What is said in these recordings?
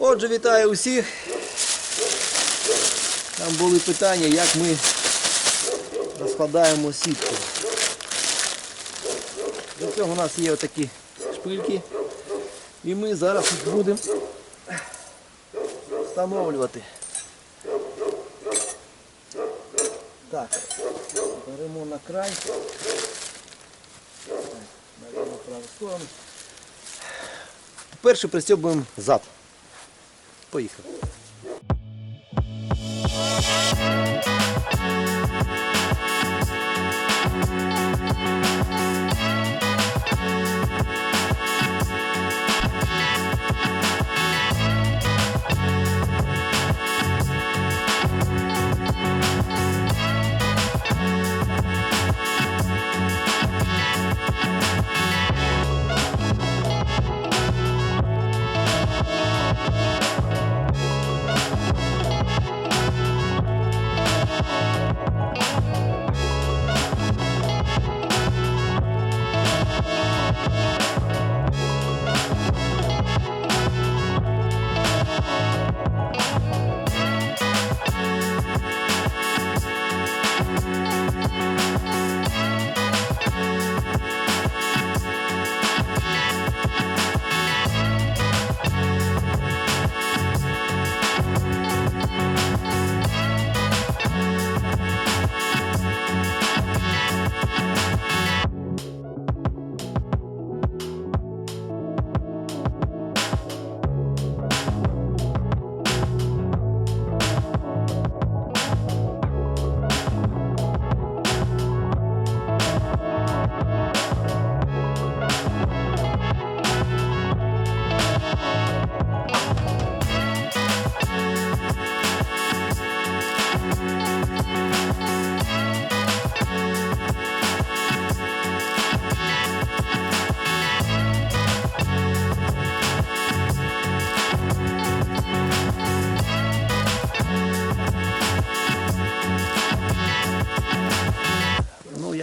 Отже, вітаю усіх. Там були питання, як ми розкладаємо сітку. Для цього у нас є отакі шпильки. І ми зараз будемо встановлювати. Так, беремо на край. Беремо праву сторону. Перше пристьобуємо зад. Поїхали.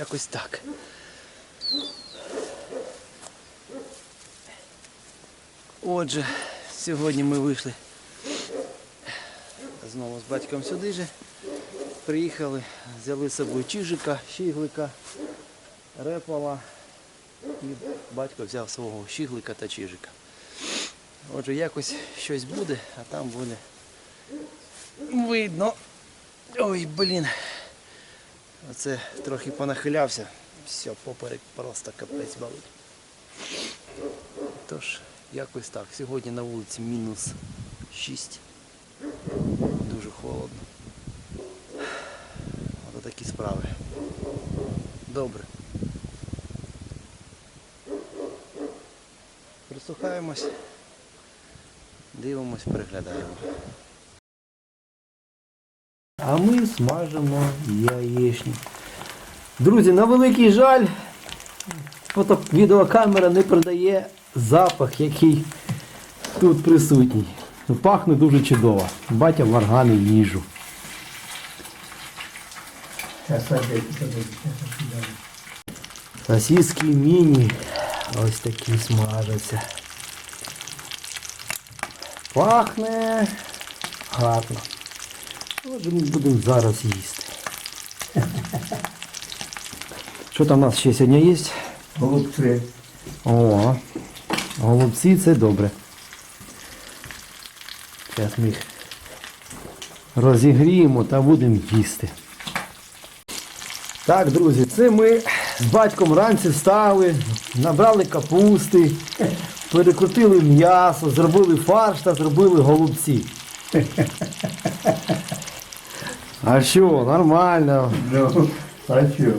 Якось так. Отже, сьогодні ми вийшли знову з батьком сюди же. Приїхали, взяли з собою чижика, щіглика, репала. І батько взяв свого щіглика та чижика. Отже, якось щось буде, а там буде видно. Ой, блін. Оце трохи понахилявся. Все, поперек просто капець болить. Тож, якось так. Сьогодні на вулиці мінус 6. Дуже холодно. Ось такі справи. Добре. Прислухаємось, дивимось, переглядаємо. Ми смажимо яєчню. Друзі, на великий жаль, фото відеокамера не передає запах, який тут присутній. Пахне дуже чудово. Батя варганив їжу. Сосиски міні ось такі смажаться. Пахне гарно. Отже, ми будемо зараз їсти. Що там у нас ще сьогодні є? Голубці. О, голубці це добре. Зараз ми їх розігріємо та будемо їсти. Так, друзі, це ми з батьком вранці встали, набрали капусти, перекрутили м'ясо, зробили фарш та зробили голубці. А що, нормально. А що?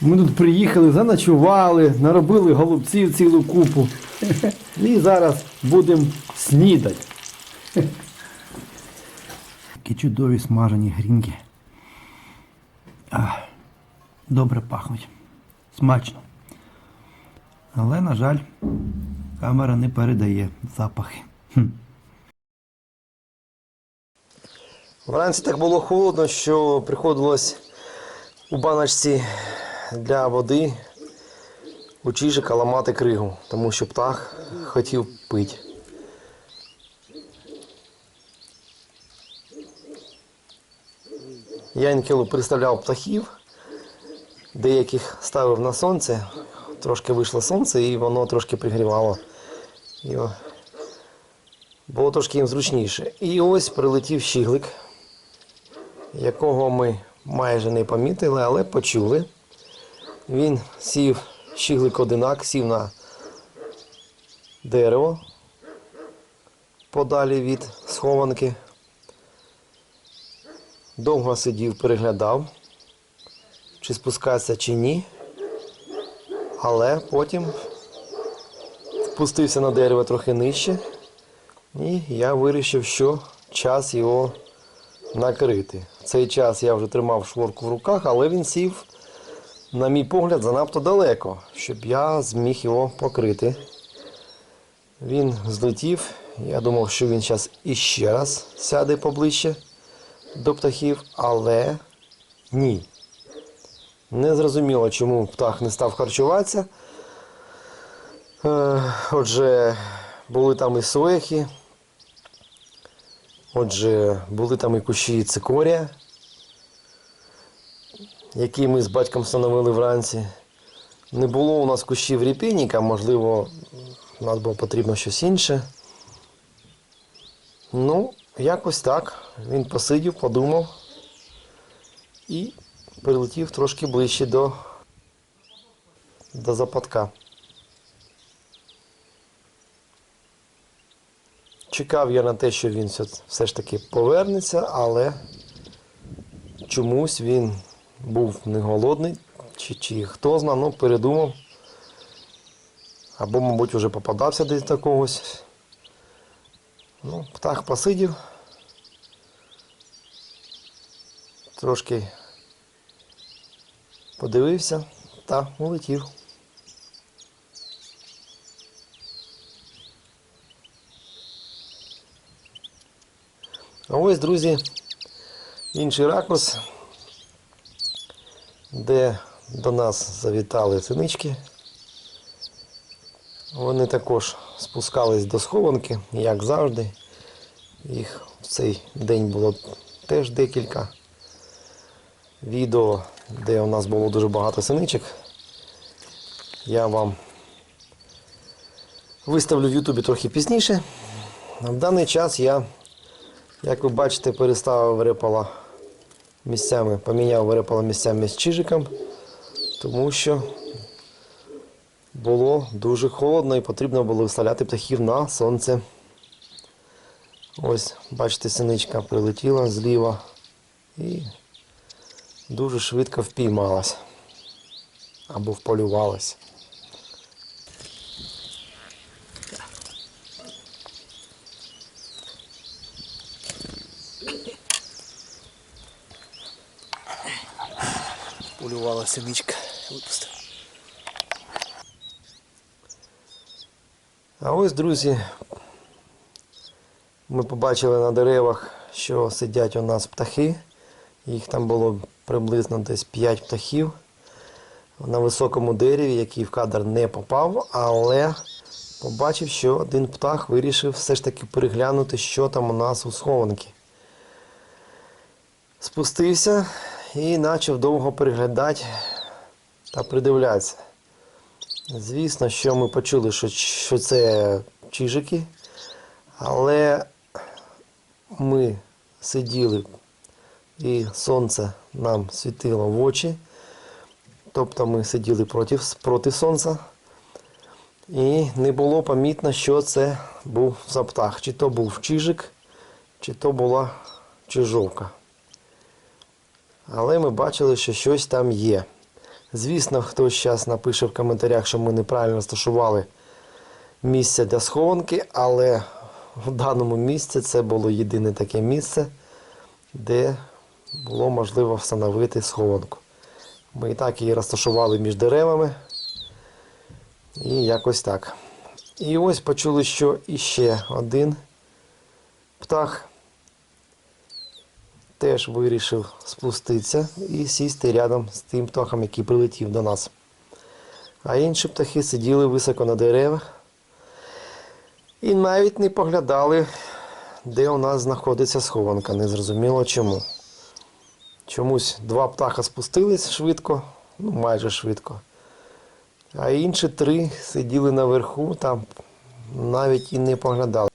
Ми тут приїхали, заночували, наробили голубців цілу купу. І зараз будемо снідати. Такі чудові смажені грінки. А, добре пахнуть. Смачно. Але, на жаль, камера не передає запахи. Вранці так було холодно, що приходилось у баночці для води у чижика ламати кригу, тому що птах хотів пити. Я інкілу представляв птахів, деяких ставив на сонце, трошки вийшло сонце і воно трошки пригрівало. Було трошки їм зручніше. І ось прилетів щіглик якого ми майже не помітили, але почули. Він сів, щіглик одинак, сів на дерево подалі від схованки. Довго сидів, переглядав, чи спускатися, чи ні. Але потім спустився на дерево трохи нижче, і я вирішив, що час його накрити. Цей час я вже тримав шворку в руках, але він сів, на мій погляд, занадто далеко, щоб я зміг його покрити. Він злетів. Я думав, що він зараз іще раз сяде поближче до птахів, але ні. Не зрозуміло, чому птах не став харчуватися. Е, Отже, були там і соєхи. Отже, були там і кущі цикорія, які ми з батьком встановили вранці. Не було у нас кущів ріпейника, можливо, нам було потрібно щось інше. Ну, якось так. Він посидів, подумав і прилетів трошки ближче до, до западка. Чекав я на те, що він все, ж таки повернеться, але чомусь він був не голодний, чи, чи хто зна, ну передумав. Або, мабуть, вже попадався десь до когось. Ну, птах посидів. Трошки подивився та улетів. А ось, друзі, інший ракурс, де до нас завітали синички. Вони також спускались до схованки, як завжди. Їх в цей день було теж декілька відео, де у нас було дуже багато синичок. Я вам виставлю в Ютубі трохи пізніше. На даний час я, як ви бачите, переставив верепала місцями, поміняв верепала місцями з чижиком, тому що було дуже холодно і потрібно було виставляти птахів на сонце. Ось, бачите, синичка прилетіла зліва і дуже швидко впіймалась або вполювалась. Синичка. Випустив. А ось, друзі, ми побачили на деревах, що сидять у нас птахи. Їх там було приблизно десь 5 птахів на високому дереві, який в кадр не попав, але побачив, що один птах вирішив все ж таки переглянути, що там у нас у схованки. Спустився і почав довго переглядати та придивлятися. Звісно, що ми почули, що, що це чижики, але ми сиділи і сонце нам світило в очі. Тобто ми сиділи проти, проти сонця. І не було помітно, що це був за птах. Чи то був чижик, чи то була чижовка. Але ми бачили, що щось там є. Звісно, хтось зараз напише в коментарях, що ми неправильно розташували місце для схованки, але в даному місці це було єдине таке місце, де було можливо встановити схованку. Ми і так її розташували між деревами. І якось так. І ось почули, що іще один птах теж вирішив спуститися і сісти рядом з тим птахом, який прилетів до нас. А інші птахи сиділи високо на деревах і навіть не поглядали, де у нас знаходиться схованка. Незрозуміло чому. Чомусь два птаха спустились швидко, ну майже швидко. А інші три сиділи наверху, там навіть і не поглядали.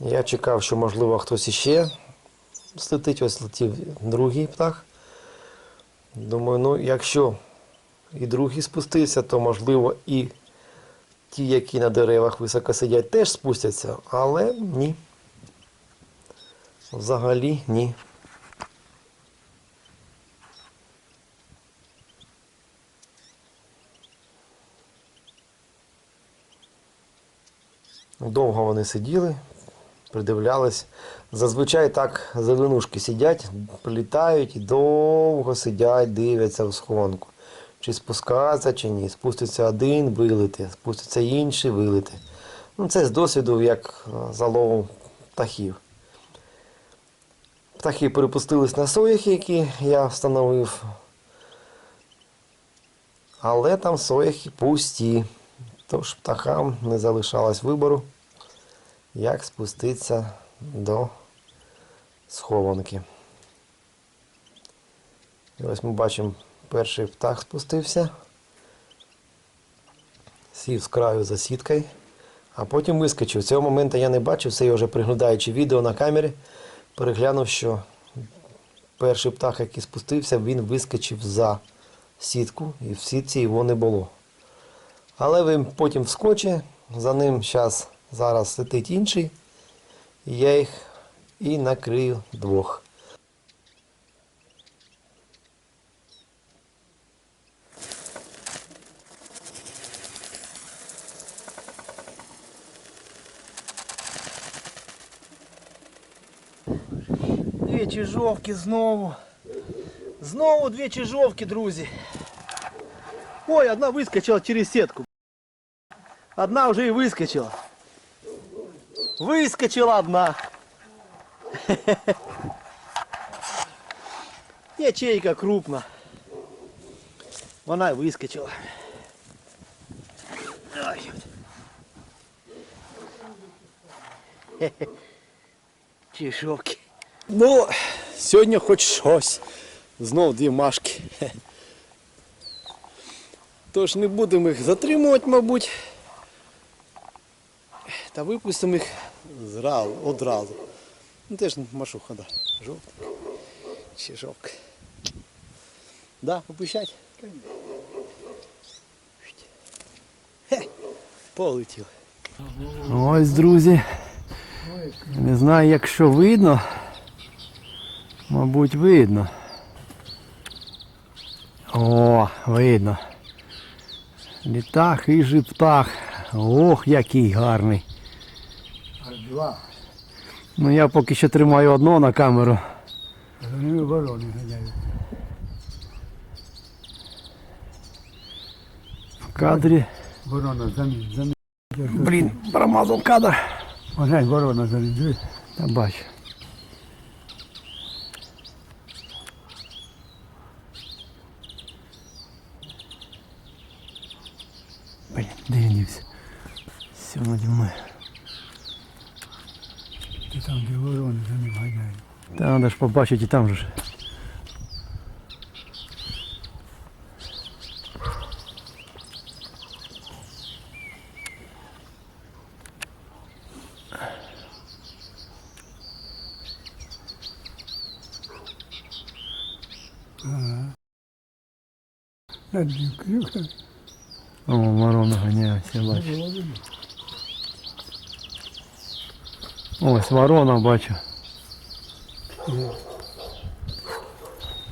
Я чекав, що можливо хтось іще злетить, ось летів другий птах. Думаю, ну якщо і другий спустився, то можливо і ті, які на деревах високо сидять, теж спустяться, але ні. Взагалі ні. Довго вони сиділи, придивлялись. Зазвичай так зеленушки сидять, літають і довго сидять, дивляться в схованку. Чи спускатися, чи ні. Спуститься один, вилити, спуститься інший, вилити. Ну, це з досвіду, як е, за ловом птахів. Птахи перепустились на сояхи, які я встановив. Але там сояхи пусті. Тож птахам не залишалось вибору, як спуститися до схованки. І ось ми бачимо, перший птах спустився, сів з краю за сіткою, а потім вискочив. Цього моменту я не бачив, це я вже приглядаючи відео на камері, переглянув, що перший птах, який спустився, він вискочив за сітку, і в сітці його не було. Але він потім вскочить, за ним щас, зараз летить інший, я їх і накрию двох. Дві чижовки знову. Знову дві чижовки, друзі. Ой, одна вискочила через сетку. Одна вже і вискочила. Вискочила одна. Ячейка крупна. Вона й вискочила. Ой. Хе-хе. Чижовки. Ну, сьогодні хоч щось. Знов дві машки. Хе. Тож не будемо їх затримувати, мабуть. Та випустимо їх Зразу, одразу. Ну теж машуха, да. Жовтий. Чи жовк. Да, випущать? Хе, полетів. Ось, друзі. Не знаю, якщо видно. Мабуть, видно. О, видно. Літа хижий птах. Ох, який гарний. Два. Ну я поки що тримаю одного на камеру. За ними ворони ганяють. В кадрі. Ворона за ним, за ним. Блін, промазав кадр. Ось ворона за ним. Дивись. Та бачу. Блін, де? Все наді мною. Там, де ворони за ним ганяють. Та треба ж побачити і там же. ж. Над ним крюха. О, ворона ганяється, я бачу. Ось ворона бачу.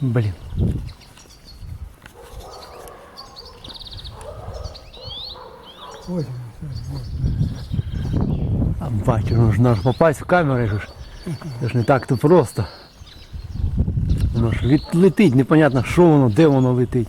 Блін. Ось. А бачу, ну ж надо попасть в камеру. Це ж не так то просто. Воно ж летить, непонятно, що воно, де воно летить.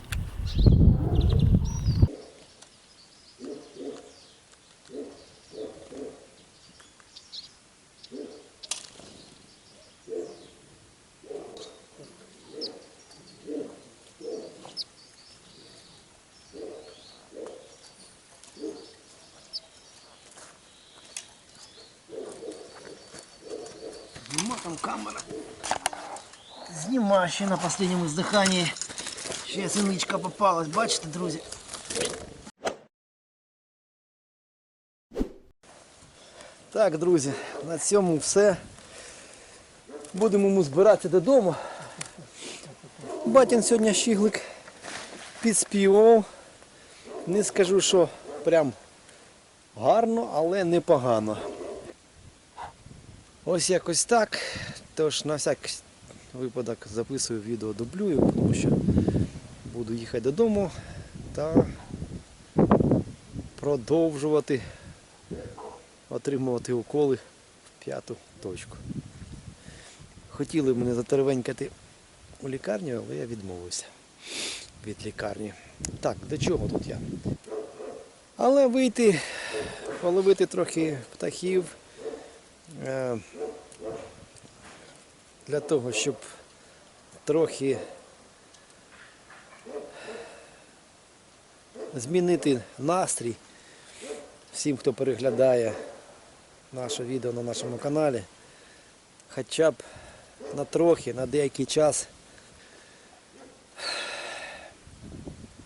Там камера? Зніма ще на останньому здиханні. Ще синичка попалась, бачите, друзі? Так, друзі, на цьому все. Будемо ми збиратися додому. Батін сьогодні щіглик підспівав. Не скажу, що прям гарно, але непогано. Ось якось так. Тож на всяк випадок записую відео дублюю, тому що буду їхати додому та продовжувати отримувати уколи в п'яту точку. Хотіли мене затервенькати у лікарню, але я відмовився від лікарні. Так, до чого тут я? Але вийти, половити трохи птахів е, для того, щоб трохи змінити настрій всім, хто переглядає наше відео на нашому каналі, хоча б на трохи, на деякий час.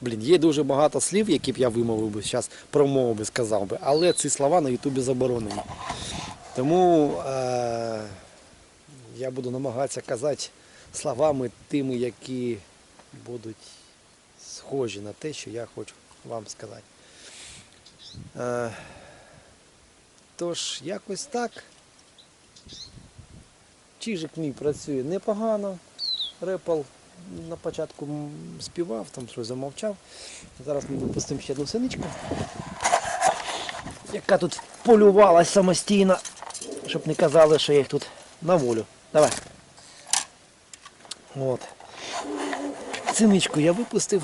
Блін, є дуже багато слів, які б я вимовив би зараз, промовив би, сказав би, але ці слова на Ютубі заборонені. Тому е- я буду намагатися казати словами тими, які будуть схожі на те, що я хочу вам сказати. Е- Тож, якось так. Чижик мій працює непогано. Репал на початку співав, там щось замовчав. Зараз ми випустимо ще одну синичку, яка тут полювалась самостійно, щоб не казали, що я їх тут на волю. Давай. От. Синичку я випустив.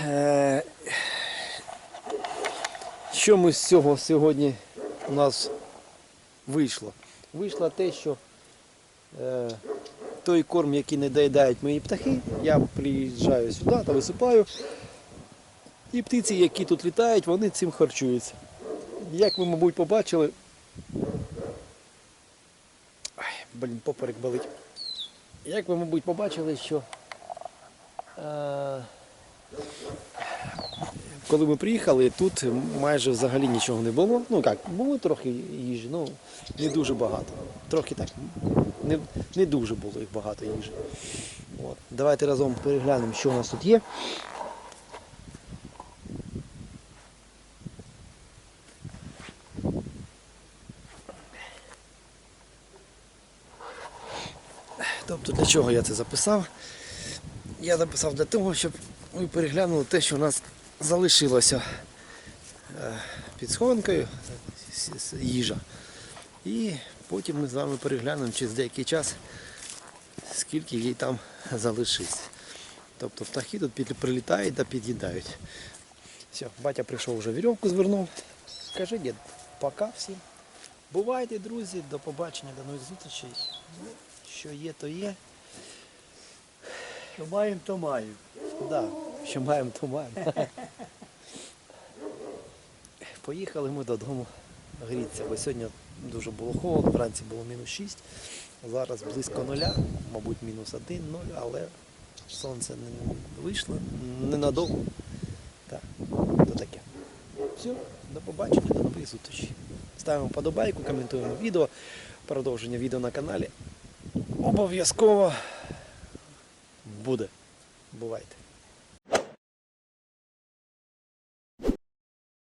Е, Що ми з цього сьогодні у нас вийшло? Вийшло те, що е, той корм, який не доїдають мої птахи, я приїжджаю сюди та висипаю. І птиці, які тут літають, вони цим харчуються. Як ви, мабуть, побачили. Блін, поперек болить. Як ви, мабуть, побачили, що е, коли ми приїхали, тут майже взагалі нічого не було. Ну як, було трохи їжі, ну не дуже багато. Трохи так, не, не дуже було їх багато їжі. От. Давайте разом переглянемо, що у нас тут є. Тобто для чого я це записав? Я записав для того, щоб ви переглянули те, що у нас залишилося е, під схованкою їжа. І потім ми з вами переглянемо через деякий час, скільки їй там залишиться. Тобто птахи тут прилітають та під'їдають. Все, батя прийшов вже вірьовку звернув. Скажи, дід, пока всім. Бувайте, друзі, до побачення, до нових зустрічей. Що є, то є. Що маємо, то маємо. Да, що маємо, то маємо. Поїхали ми додому грітися, бо сьогодні дуже було холодно, вранці було мінус 6, зараз близько нуля, мабуть, мінус 1, 0, але сонце не вийшло ненадовго. Так, то таке. Все, до побачення, до нових зустрічей. Ставимо подобайку, коментуємо відео, продовження відео на каналі. Обов'язково буде. Бувайте.